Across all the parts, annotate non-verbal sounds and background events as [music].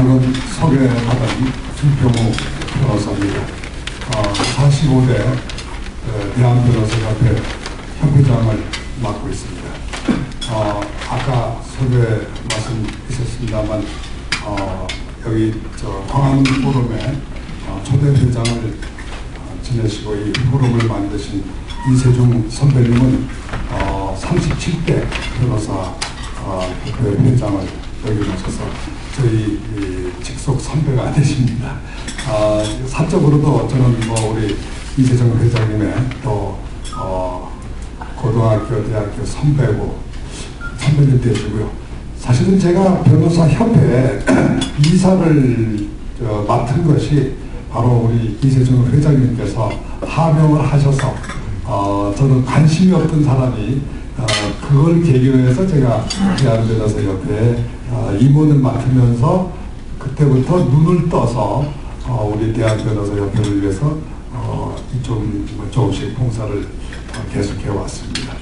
방금 소개받은 김평우 변호사입니다. 어, 45대 어, 대한 변호사협회 협회장을 맡고 있습니다. 어, 아까 소개 말씀 있었습니다만 어, 여기 저 광화문 포럼에 어, 초대 회장을 어, 지내시고 이 포럼을 만드신 이세종 선배님은 어, 37대 변호사 어, 협회 회장을 여기 모셔서 저희 이 직속 선배가 [laughs] 되십니다. 아, 사적으로도 저는 뭐 우리 이세정 회장님의 또 어, 고등학교, 대학교 선배고 선배님 되시고요. 사실은 제가 변호사 협회 [clears throat] 이사를 어, 맡은 것이 바로 우리 이세정 회장님께서 하명을 하셔서 어, 저는 관심이 없던 사람이 어, 그걸 계기로 해서 제가 대한변호사협회에 어, 임원을 맡으면서 그때부터 눈을 떠서 어, 우리 대한변호사 협회를 위해서 어, 좀 조금씩 봉사를 어, 계속해 왔습니다.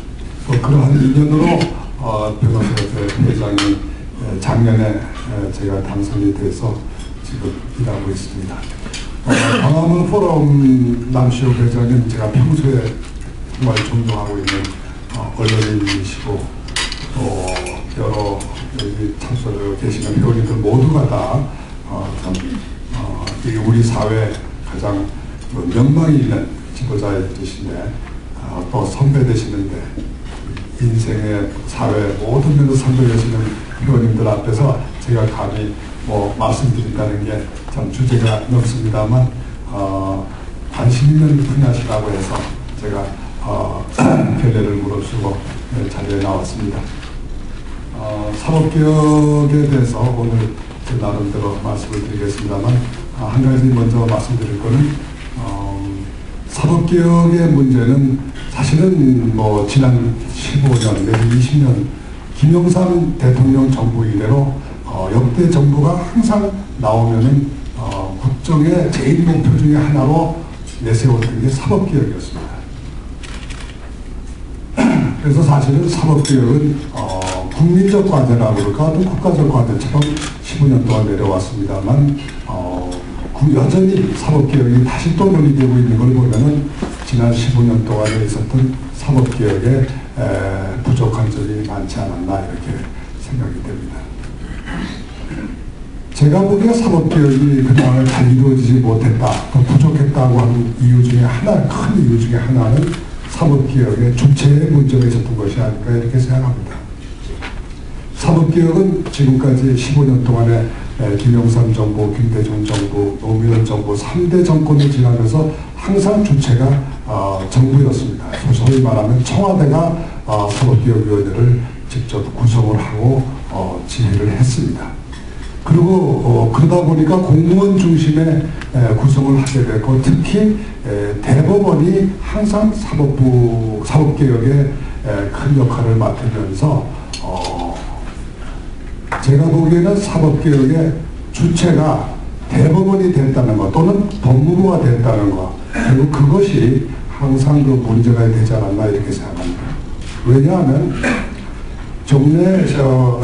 또 그러한 인연으로 어, 변호사협회 회장이 에, 작년에 에, 제가 당선이 돼서 지금 일하고 있습니다. 어, 광화문 포럼 남시호 회장님 제가 평소에 정말 존경하고 있는 어, 언론인이시고 또 여러 여기 참석을 계시는 배우님들 모두가 다 어, 참, 어, 이 우리 사회 가장 그 명망이 있는 지도자이신데 어, 또 선배 되시는데 인생의 사회 모든 면에서 선배 되시는 회원님들 앞에서 제가 감히 뭐 말씀드린다는 게 참 주제가 넓습니다만 어, 관심 있는 분야시라고 해서 제가 어, [clears throat] 결례를 무릅쓰고 네, 자리에 나왔습니다. 어, 사법개혁에 대해서 오늘 제 나름대로 말씀을 드리겠습니다만 아, 한 가지 먼저 말씀드릴 거는 어, 사법개혁의 문제는 사실은 뭐 지난 15년 내지 20년 김영삼 대통령 정부 이래로 어, 역대 정부가 항상 나오면은 어, 국정의 제일 목표 중에 하나로 내세웠던 게 사법개혁이었습니다. 그래서 사실은 사법개혁은 어, 국민적 과제라고 그럴까 또 국가적 과제처럼 15년 동안 내려왔습니다만 어, 구- 여전히 사법개혁이 다시 또 논의되고 있는 걸 보면은 지난 15년 동안에 있었던 사법개혁에 에, 부족한 점이 많지 않았나 이렇게 생각이 됩니다. 제가 보기에 사법개혁이 그동안 잘 이루어지지 못했다, 또 부족했다고 하는 이유 중에 하나, 큰 이유 중에 하나는 사법개혁의 주체의 문제가 있었던 것이 아닐까 이렇게 생각합니다. 사법개혁은 지금까지 15년 동안에 에, 김영삼 정부, 김대중 정부, 노무현 정부 3대 정권을 지나면서 항상 주체가 어, 정부였습니다. 소위 말하면 청와대가 어, 사법개혁위원회를 직접 구성을 하고 어, 지휘를 했습니다. 그리고 어, 그러다 보니까 공무원 중심의 에, 구성을 하게 됐고 특히 에, 대법원이 항상 사법부 사법개혁에 에, 큰 역할을 맡으면서 어, 제가 보기에는 사법개혁의 주체가 대법원이 됐다는 것 또는 법무부가 됐다는 것 그리고 그것이 항상 그 문제가 되지 않았나 이렇게 생각합니다. 왜냐하면 종래 저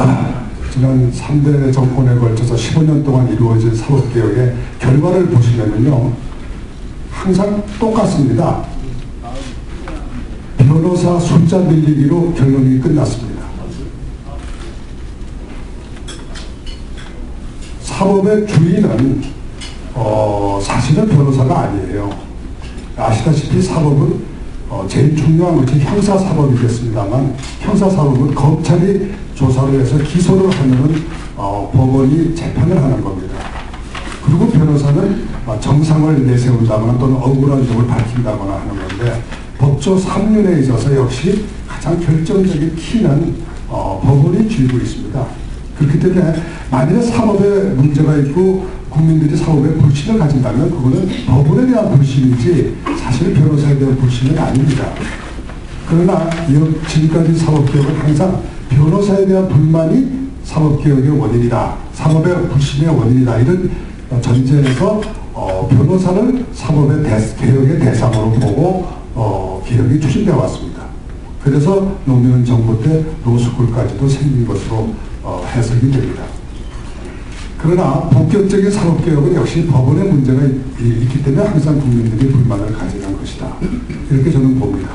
지난 3대 정권에 걸쳐서 15년 동안 이루어진 사법개혁의 결과를 보시면은요 항상 똑같습니다. 변호사 숫자 밀리기로 결론이 끝났습니다. 사법의 주인은 어, 사실은 변호사가 아니에요. 아시다시피 사법은 어, 제일 중요한 것이 형사사법이겠습니다만 형사사법은 검찰이 조사를 해서 기소를 하면은 어, 법원이 재판을 하는 겁니다. 그리고 변호사는 어, 정상을 내세운다거나 또는 억울한 점을 밝힌다거나 하는 건데 법조 3륜에 있어서 역시 가장 결정적인 키는 어, 법원이 쥐고 있습니다. 그렇기 때문에 만일에 사법에 문제가 있고 국민들이 사법에 불신을 가진다면 그거는 법원에 대한 불신이지 사실 변호사에 대한 불신은 아닙니다. 그러나 이 지금까지 사법개혁은 항상 변호사에 대한 불만이 사법개혁의 원인이다. 사법의 불신의 원인이다. 이런 전제에서 어, 변호사를 사법의 대, 개혁의 대상으로 보고 어, 개혁이 추진되어 왔습니다. 그래서 노무현 정부 때 로스쿨까지도 생긴 것으로 어, 해석이 됩니다. 그러나 본격적인 사법개혁은 역시 법원의 문제가 있- 있기 때문에 항상 국민들이 불만을 가지는 것이다. 이렇게 저는 봅니다.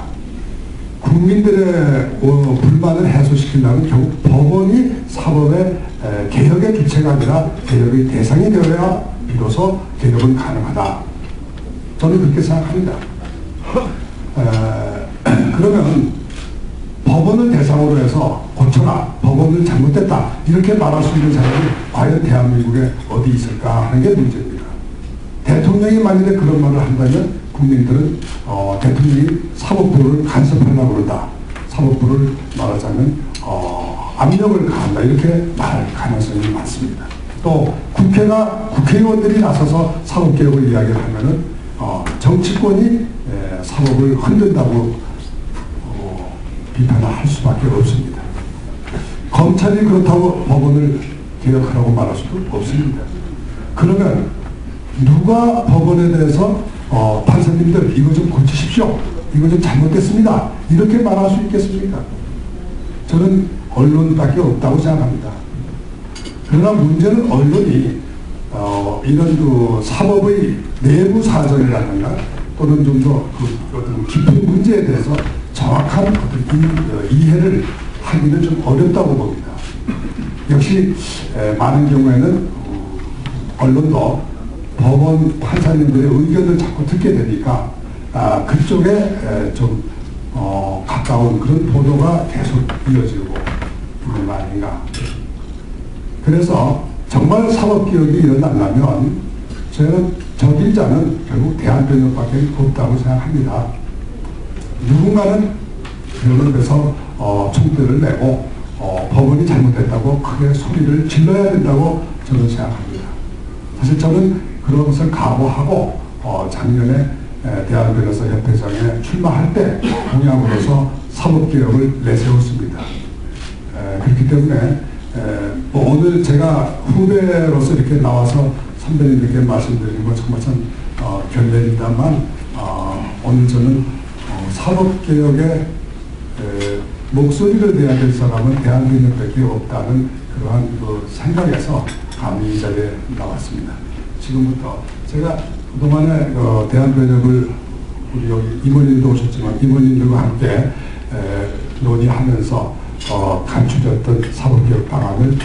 국민들의 어, 불만을 해소시키려면 결국 법원이 사법의 에, 개혁의 주체가 아니라 개혁의 대상이 되어야 비로소 개혁은 가능하다. 저는 그렇게 생각합니다. 에, [clears throat] 그러면 법원을 대상으로 해서 고쳐라, 법원은 잘못됐다 이렇게 말할 수 있는 사람이 과연 대한민국에 어디 있을까 하는 게 문제입니다. 대통령이 만약에 그런 말을 한다면 국민들은 어, 대통령이 사법부를 간섭하려고 그런다. 사법부를 말하자면 어, 압력을 가한다 이렇게 말할 가능성이 많습니다. 또 국회가 국회의원들이 나서서 사법개혁을 이야기를 하면은 어, 정치권이 에, 사법을 흔든다고 어, 비판을 할 수밖에 없습니다. 검찰이 그렇다고 법원을 개혁하라고 말할 수도 없습니다. 그러면 누가 법원에 대해서 어, 판사님들 이거 좀 고치십시오. 이거 좀 잘못됐습니다. 이렇게 말할 수 있겠습니까? 저는 언론밖에 없다고 생각합니다. 그러나 문제는 언론이 어, 이런 그 사법의 내부 사정이라든가 또는 좀 더 그 깊은 문제에 대해서 정확한 이, 어, 이해를 하기는 좀 어렵다고 봅니다. 역시 에, 많은 경우에는 어, 언론도 법원 판사님들의 의견을 자꾸 듣게 되니까 아, 그쪽에 에, 좀 어, 가까운 그런 보도가 계속 이어지고 있는 거 아닌가. 그래서 정말 사법개혁이 일어나려면 저는 적임자는 결국 대한변협밖에 없다고 생각합니다. 누군가는 변협에서 어, 총대를 내고 어, 법원이 잘못됐다고 크게 소리를 질러야 된다고 저는 생각합니다. 사실 저는 그런 것을 각오하고 어, 작년에 에, 대한변호사 협회장에 출마할 때 공약으로서 사법개혁을 내세웠습니다. 에, 그렇기 때문에 에, 뭐 오늘 제가 후배로서 이렇게 나와서 선배님들께 말씀드리는 건 정말 참 어, 결례입니다만 어, 오늘 저는 에, 목소리를 내야 될 사람은 대한민국밖에 없다는 그러한 그 생각에서 감히 이 자리에 나왔습니다. 지금부터 제가 그동안에 어, 대한변협을 우리 여기 임원님도 오셨지만 임원님들과 함께 에, 논의하면서 어, 간추렸던 사법개혁 방안을